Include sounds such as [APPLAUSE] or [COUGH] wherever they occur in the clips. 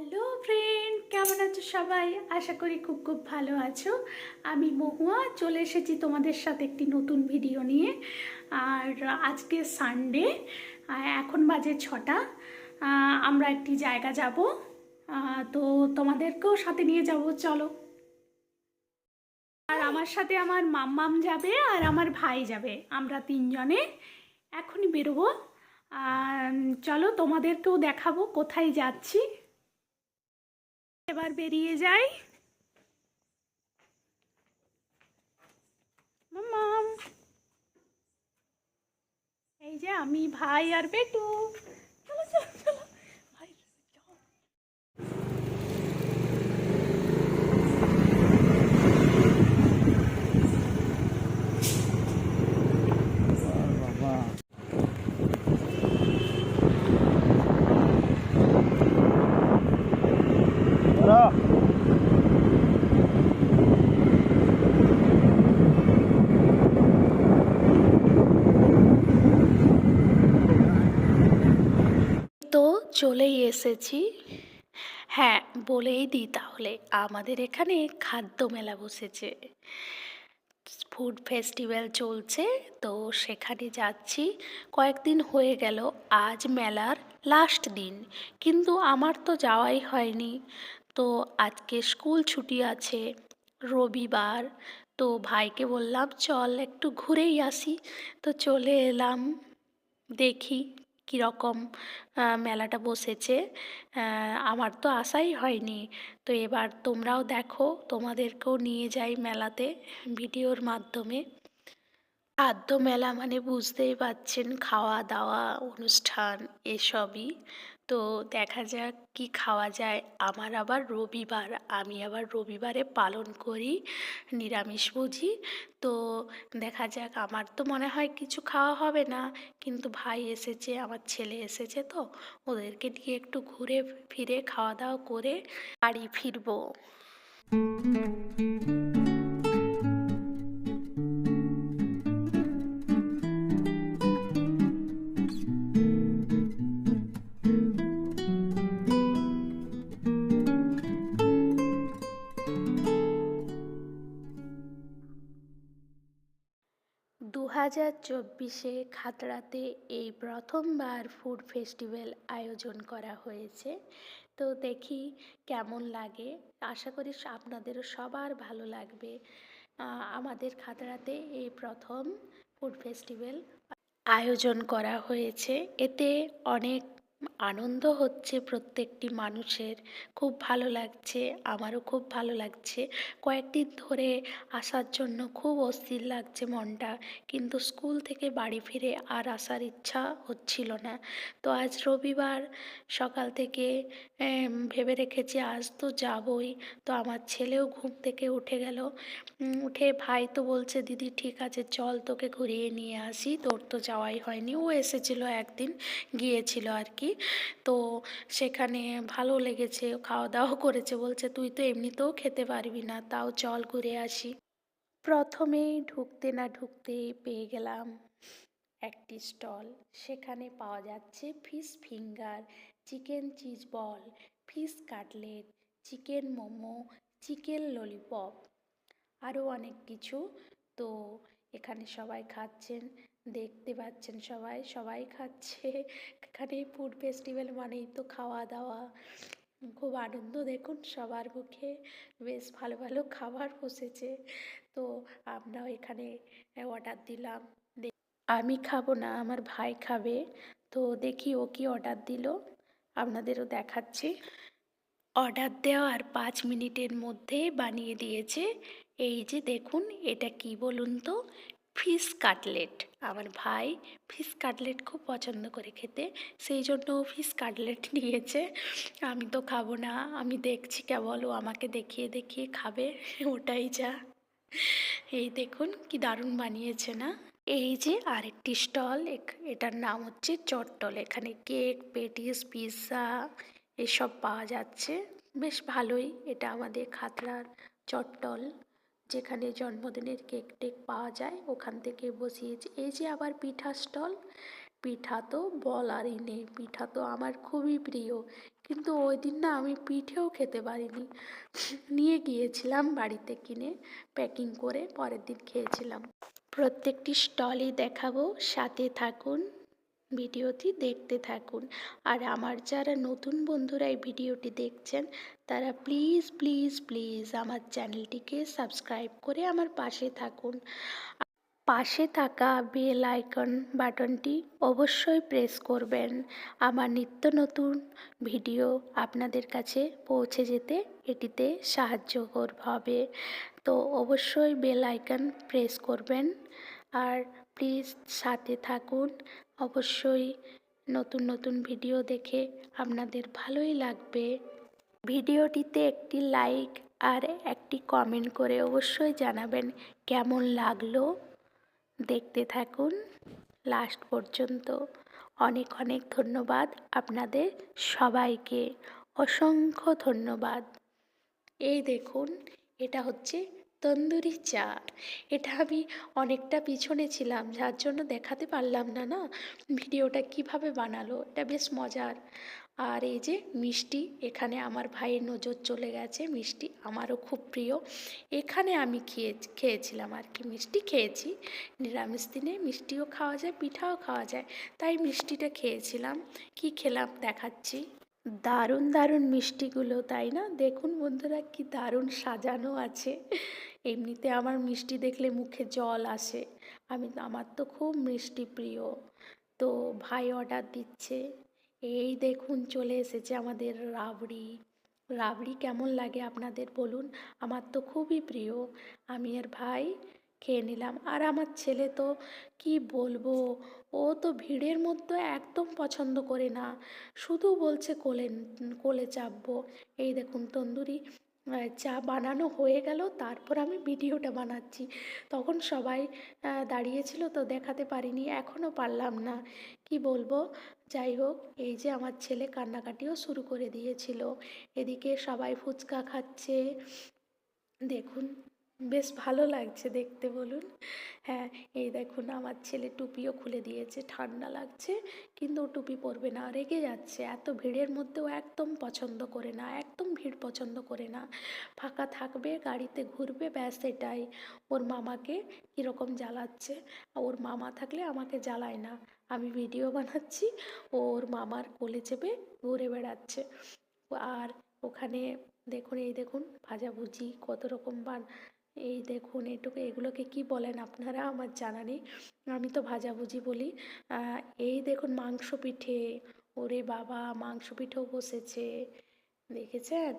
Hello friend, কেমন আছো সবাই? আশা করি খুব খুব ভালো আছো। আমি মহুয়া, চলে এসেছি তোমাদের সাথে একটি নতুন ভিডিও নিয়ে। আর আজকে সানডে এখন বাজে ছটা। আমরা একটি জায়গা যাব। তো তোমাদেরকেও সাথে নিয়ে যাব, চলো। আর আমার সাথে আমার মাম্মাম যাবে আর আমার ভাই যাবে। আমরা তিনজনে এখনই বেরোবো। চলো তোমাদেরকেও দেখাবো কোথায় যাচ্ছি। এবার বেরিয়ে যাই মাম্মাম এই যে আমি ভাই আর বেটু চলো চলো চলো ভাই চলো। বাবা তো চলেই এসেছি। হ্যাঁ বলেই দিই তাহলে, আমাদের এখানে খাদ্য মেলা বসেছে। ফুড ফেস্টিভ্যাল চলছে, তো সেখানে যাচ্ছি। কয়েকদিন হয়ে গেল, আজ মেলার লাস্ট দিন, কিন্তু আমার তো যাওয়াই হয়নি। তো আজকে স্কুল ছুটি আছে, রবিবার, তো ভাইকে বললাম, চল একটু ঘুরেই আসি। তো চলে এলাম, দেখি কীরকম মেলাটা বসেছে। আমার তো আশাই হয়নি। তো এবার তোমরাও দেখো, তোমাদেরকেও নিয়ে যাই মেলাতে ভিডিওর মাধ্যমে। খাদ্য মেলা মানে বুঝতেই পারছেন খাওয়া দাওয়া অনুষ্ঠান, এসবই। তো দেখা যাক কি খাওয়া যায়। আমার আবার রবিবার, আমি আবার রবিবারে পালন করি নিরামিষ বুঝি তো দেখা যাক, আমার তো মনে হয় কিছু খাওয়া হবে না। কিন্তু ভাই এসেছে, আমার ছেলে এসেছে তো, ওদেরকে নিয়ে একটু ঘুরে ফিরে খাওয়া দাওয়া করে বাড়ি ফিরবো। হাজার চব্বিশে খাতড়াতে এই প্রথমবার ফুড ফেস্টিভ্যাল আয়োজন করা হয়েছে। তো দেখি কেমন লাগে। আশা করি আপনাদেরও সবার ভালো লাগবে। আমাদের খাতড়াতে এই প্রথম ফুড ফেস্টিভ্যাল আয়োজন করা হয়েছে। এতে অনেক আনন্দ হচ্ছে প্রত্যেকটি মানুষের। খুব ভালো লাগছে, আমারও খুব ভালো লাগছে। কয়েকদিন ধরে আসার জন্য খুব অস্থির লাগছে মনটা, কিন্তু স্কুল থেকে বাড়ি ফিরে আর আসার ইচ্ছা হচ্ছিল না। তো আজ রবিবার সকাল থেকে ভেবে রেখেছি আজ তো যাবই। তো আমার ছেলেও ঘুম থেকে উঠে গেল। উঠে ভাই তো বলছে, দিদি, ঠিক আছে, চল তোকে ঘুরিয়ে নিয়ে আসি। তোর তো যাওয়াই হয়নি। ও এসেছিল একদিন, গিয়েছিল আর কি। তো সেখানে ভালো লেগেছে খাওয়া দাওয়া করেছে, বলছে, তুই তো এমনিতেও খেতে পারবি না, তাও চল ঘুরে আসি। প্রথমেই ঢুকতে না ঢুকতেই পেয়ে গেলাম একটি স্টল। সেখানে পাওয়া যাচ্ছে fish finger, chicken cheese ball, fish cutlet, chicken momo, chicken lollipop, আরও অনেক কিছু। তো এখানে সবাই খাচ্ছেন। দেখতে পাচ্ছেন সবাই সবাই খাচ্ছে। এখানে ফুড ফেস্টিভ্যাল মানেই তো খাওয়া দাওয়া খুব আনন্দ দেখুন সবার মুখে। বেশ ভালো ভালো খাবার বসেছে। তো আমরাও এখানে অর্ডার দিলাম। আমি খাব না, আমার ভাই খাবে। তো দেখি ও কি অর্ডার দিল। আপনাদেরও দেখাচ্ছি। অর্ডার দেওয়ার পাঁচ মিনিটের মধ্যে বানিয়ে দিয়েছে। এই যে দেখুন, এটা কি বলুন তো? Fish cutlet. আমার ভাই ফিশ কাটলেট খুব পছন্দ করে খেতে, সেই জন্য ফিশ কাটলেট [LAUGHS] নিয়েছে। আমি তো খাব না, আমি দেখছি কেবল, ও আমাকে দেখিয়ে দেখিয়ে খাবে, [LAUGHS] ওটাই যা। এই দেখুন কি দারুণ বানিয়েছে না? এই যে আরেকটি স্টল এটার নাম হচ্ছে চট্টল। এখানে কেক, পেটিস, পিৎজা এসব পাওয়া যাচ্ছে। বেশ ভালোই, এটা আমাদের খাতড়ার চট্টল। যেখানে জন্মদিনের কেক টেক পাওয়া যায়, ওখান থেকে বসিয়েছি। এই যে আবার পিঠা স্টল, পিঠা তো বলারই নেই, পিঠা তো আমার খুবই প্রিয়। কিন্তু ওই দিন না আমি পিঠেও খেতে পারিনি। নিয়ে গিয়েছিলাম বাড়িতে কিনে, প্যাকিং করে পরের দিন খেয়েছিলাম। প্রত্যেকটি স্টলই দেখাবো, সাথে থাকুন। ভিডিওটি দেখতে থাকুন। আর আমার যারা নতুন বন্ধুরা এই ভিডিওটি দেখছেন, তারা প্লিজ প্লিজ প্লিজ আমার চ্যানেলটিকে সাবস্ক্রাইব করে আমার পাশে থাকুন। পাশে থাকা বেল আইকন বাটনটি অবশ্যই প্রেস করবেন। আমার নিত্য নতুন ভিডিও আপনাদের কাছে পৌঁছে যেতে এটিতে সাহায্য হবে। তো অবশ্যই বেল আইকন প্রেস করবেন। আর প্লিজ সাথে থাকুন। অবশ্যই নতুন নতুন ভিডিও দেখে আপনাদের ভালোই লাগবে। ভিডিওটিতে একটি লাইক আর একটি কমেন্ট করে অবশ্যই জানাবেন কেমন লাগল। দেখতে থাকুন। লাস্ট পর্যন্ত অনেক অনেক ধন্যবাদ আপনাদের সবাইকে। অসংখ্য ধন্যবাদ। এই দেখুন, এটা হচ্ছে তন্দুরি চা এটা আমি অনেকটা পিছনে ছিলাম, যার জন্য দেখাতে পারলাম না না? ভিডিওটা কীভাবে বানালো? এটা বেশ মজার। আর এই যে মিষ্টি, এখানে আমার ভাইয়ের নজর চলে গেছে। মিষ্টি আমারও খুব প্রিয়। এখানে আমি খেয়ে, খেয়েছিলাম আর কি। মিষ্টি খেয়েছি। নিরামিষ দিনে মিষ্টিও খাওয়া যায়, পিঠাও খাওয়া যায়। তাই মিষ্টিটা খেয়েছিলাম। কি খেলাম দেখাচ্ছি। দারুণ দারুণ মিষ্টিগুলো, তাই না? দেখুন বন্ধুরা, কি দারুণ সাজানো আছে। এমনিতে আমার মিষ্টি দেখলে মুখে জল আসে। আমি, আমার তো খুব মিষ্টি প্রিয়। তো ভাই অর্ডার দিচ্ছে। এই দেখুন, চলে এসেছে আমাদের রাবড়ি। রাবড়ি কেমন লাগে আপনাদের বলুন? আমার তো খুবই প্রিয়। আমি আর ভাই খেয়ে নিলাম। আর আমার ছেলে তো, কি বলব? ও তো ভিড়ের মধ্যে একদম পছন্দ করে না। শুধু বলছে কোলে কোলে চাপবো। এই দেখুন, তন্দুরি। চা বানানো হয়ে গেল, তারপর আমি ভিডিওটা বানাচ্ছি। তখন সবাই দাঁড়িয়েছিল, তো দেখাতে পারিনি, এখনও পারলাম না। কি বলব? যাই হোক, এই যে আমার ছেলে কান্নাকাটিও শুরু করে দিয়েছিল। এদিকে সবাই ফুচকা খাচ্ছে। দেখুন বেশ ভালো লাগছে দেখতে বলুন। হ্যাঁ এই দেখুন আমার ছেলে টুপিও খুলে দিয়েছে, ঠান্ডা লাগছে, কিন্তু ও টুপি পরবে না, রেগে যাচ্ছে। এত ভিড়ের মধ্যেও একদম পছন্দ করে না, একদম ভিড় পছন্দ করে না। ফাঁকা থাকবে, গাড়িতে ঘুরবে, ব্যাস এটাই। ওর মামাকে কীরকম জ্বালাচ্ছে? ওর মামা থাকলে আমাকে জ্বালায় না। আমি ভিডিও বানাচ্ছি, ও ওর মামার কোলে চেপে ঘুরে বেড়াচ্ছে। আর ওখানে দেখুন, এই দেখুন, ভাজাভুজি, কত রকম বান। এই দেখুন, এটুকু, এগুলোকে কি বলেন আপনারা? আমার জানা নেই। আমি তো ভাজাভুজি বলি। এই দেখুন, মাংস পিঠে। ওরে বাবা, মাংস পিঠেও বসেছে। দেখেছেন?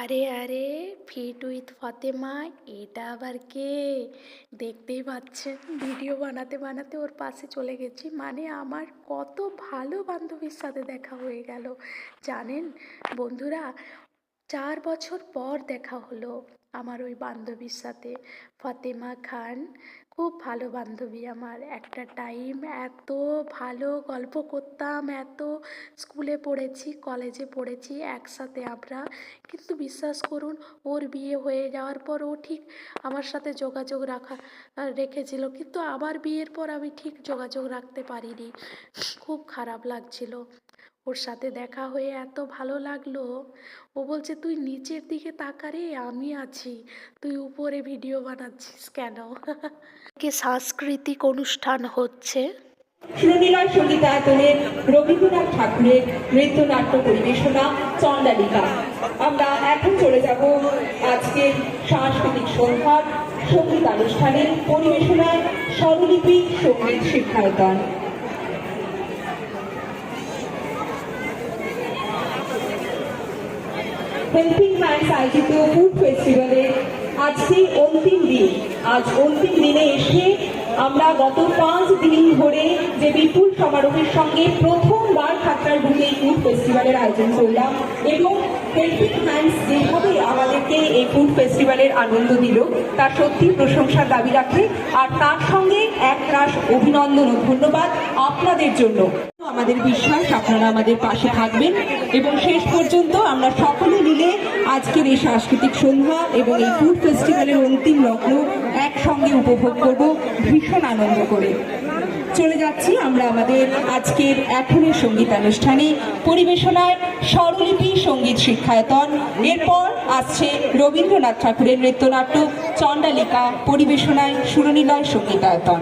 আরে আরে ফিট উইথ ফাতেমা, এটা আবার কে? দেখতেই পাচ্ছেন, ভিডিও বানাতে বানাতে ওর পাশে চলে গেছি। মানে আমার কত ভালো বান্ধবীর সাথে দেখা হয়ে গেল। জানেন, বন্ধুরা, চার বছর পর দেখা হলো। আমার ওই বান্ধবীর সাথে। ফতেমা খান, খুব ভালো বান্ধবী আমার। একটা টাইম এত ভালো গল্প করতাম, এত স্কুলে পড়েছি কলেজে পড়েছি একসাথে আমরা। কিন্তু বিশ্বাস করুন, ওর বিয়ে হয়ে যাওয়ার পর ও ঠিক আমার সাথে যোগাযোগ রাখা রেখেছিল। কিন্তু আবার বিয়ের পর আমি ঠিক যোগাযোগ রাখতে পারিনি। খুব খারাপ লাগছিল। ওর সাথে দেখা হয়ে এত ভালো লাগল। ও বলছে, তুই নিচের দিকে তাকারে আমি আছি। তুই উপরে ভিডিও বানাচ্ছিস কেন? কি সাংস্কৃতিক অনুষ্ঠান হচ্ছে। সুরলীলার সঙ্গীতায়তনের রবীন্দ্রনাথ ঠাকুরের নৃত্যনাট্য পরিবেশনা চন্দালিকা আমরা এখন চলে যাব আজকের সাংস্কৃতিক সন্ধ্যার সংগীত অনুষ্ঠানের পরিবেশনায় স্বরলিপি সংগীত শিক্ষায়তন। হেল্পিং হ্যান্ডস আয়োজিত ফুড ফেস্টিভ্যালের আজকে অন্তিম দিন। আজ অন্তিম দিনে এসে আমরা গত পাঁচ দিন ধরে যে বিপুল সমারোহের সঙ্গে প্রথমবার খাতড়ার বুকে ফুড ফেস্টিভ্যালের আয়োজন করলাম এবং হেল্পিং হ্যান্ডস যেভাবে আমাদেরকে এই ফুড ফেস্টিভ্যালের আনন্দ দিল, তার সত্যি প্রশংসার দাবি রাখে। আর তার সঙ্গে এক রাশ অভিনন্দন ও ধন্যবাদ আপনাদের জন্য। আমাদের বিশ্বাস, আপনারা আমাদের পাশে থাকবেন এবং শেষ পর্যন্ত আমরা সকলে মিলে আজকের এই সাংস্কৃতিক সন্ধ্যা এবং এই ফুড ফেস্টিভ্যালের অন্তিম লগ্ন একসঙ্গে উপভোগ করব, ভীষণ আনন্দ করে। চলে যাচ্ছি আমরা আমাদের আজকের এখনের সঙ্গীতানুষ্ঠানে। পরিবেশনায় স্বরলিপি, সংগীত শিক্ষায়তন। এরপর আসছে রবীন্দ্রনাথ ঠাকুরের নৃত্যনাট্য, চণ্ডালিকা, পরিবেশনায় সুরনিলয় সঙ্গীতায়তন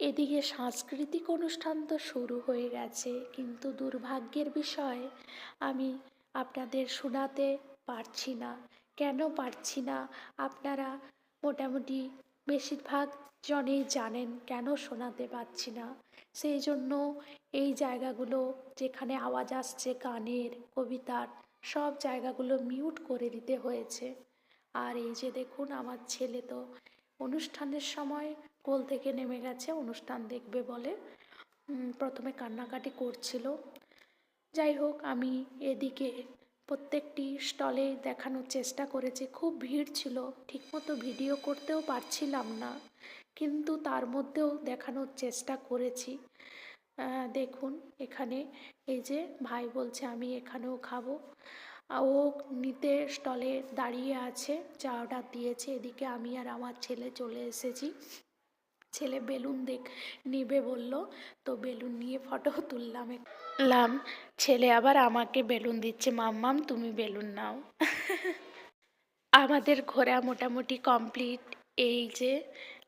এদিকে সাংস্কৃতিক অনুষ্ঠান তো শুরু হয়ে গেছে, কিন্তু দুর্ভাগ্যের বিষয়, আমি আপনাদের শোনাতে পারছি না। কেন পারছি না? আপনারা মোটামুটি বেশিরভাগ জনেই জানেন কেন শোনাতে পারছি না। সেই জন্য এই জায়গাগুলো যেখানে আওয়াজ আসছে, গানের, কবিতার, সব জায়গাগুলো মিউট করে দিতে হয়েছে। আর এই যে দেখুন, আমার ছেলে তো অনুষ্ঠানের সময় কোল থেকে নেমে গেছে, অনুষ্ঠান দেখবে বলে। প্রথমে কান্নাকাটি করছিল। যাই হোক, আমি এদিকে প্রত্যেকটি স্টলে দেখানোর চেষ্টা করেছি। খুব ভিড় ছিল, ঠিকমতো ভিডিও করতেও পারছিলাম না, কিন্তু তার মধ্যেও দেখানোর চেষ্টা করেছি। দেখুন, এখানে এই যে ভাই বলছে, আমি এখানেও খাব। ও নিতে স্টলে দাঁড়িয়ে আছে চা অর্ডার দিয়েছে। এদিকে আমি আর আমার ছেলে চলে এসেছি। ছেলে বেলুন দেখ, নিবে বলল। তো বেলুন নিয়ে ফটো তুললাম। লাম, ছেলে আবার আমাকে বেলুন দিচ্ছে। মাম্মাম তুমি বেলুন নাও। আমাদের ঘোরা মোটামুটি কমপ্লিট। এই যে,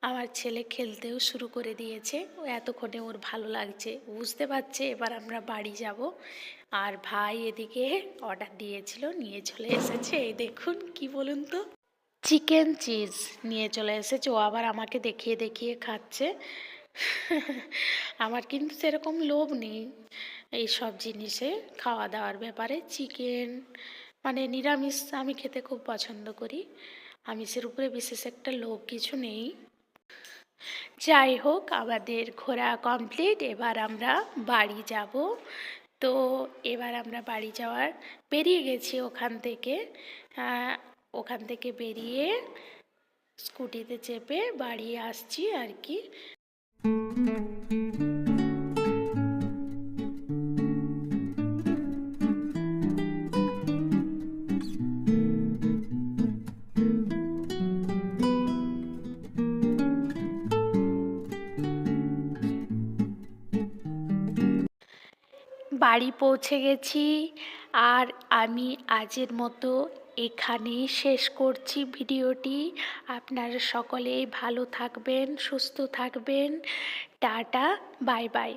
আমার ছেলে খেলতেও শুরু করে দিয়েছে। ও এতক্ষণে ওর ভালো লাগছে। বুঝতে পারছে, এবার আমরা বাড়ি যাব। আর ভাই এদিকে অর্ডার দিয়েছিল, নিয়ে চলে এসেছে। এই দেখুন কি বলুন তো। চিকেন চিজ নিয়ে চলে এসেছে। ও আবার আমাকে দেখিয়ে দেখিয়ে খাচ্ছে। আমার কিন্তু সেরকম লোভ নেই এই সব জিনিসে খাওয়া দাওয়ার ব্যাপারে। চিকেন মানে নিরামিষ আমি খেতে খুব পছন্দ করি। আমিষের উপরে বিশেষ একটা লোভ কিছু নেই। যাই হোক, আমাদের ঘোরা কমপ্লিট এবার আমরা বাড়ি যাব। তো এবার আমরা বাড়ি যাওয়ার বেরিয়ে গেছি ওখান থেকে। ওখান থেকে বেরিয়ে স্কুটিতে চেপে বাড়ি আসছি আর কি। বাড়ি পৌঁছে গেছি আর আমি আজের মতো এখানেই শেষ করছি ভিডিওটি। আপনারা সকলেই ভালো থাকবেন, সুস্থ থাকবেন। Tata, bye bye.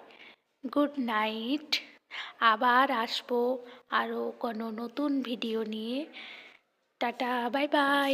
Good night. আবার আসব আরও কোনো নতুন ভিডিও নিয়ে। Tata, bye bye.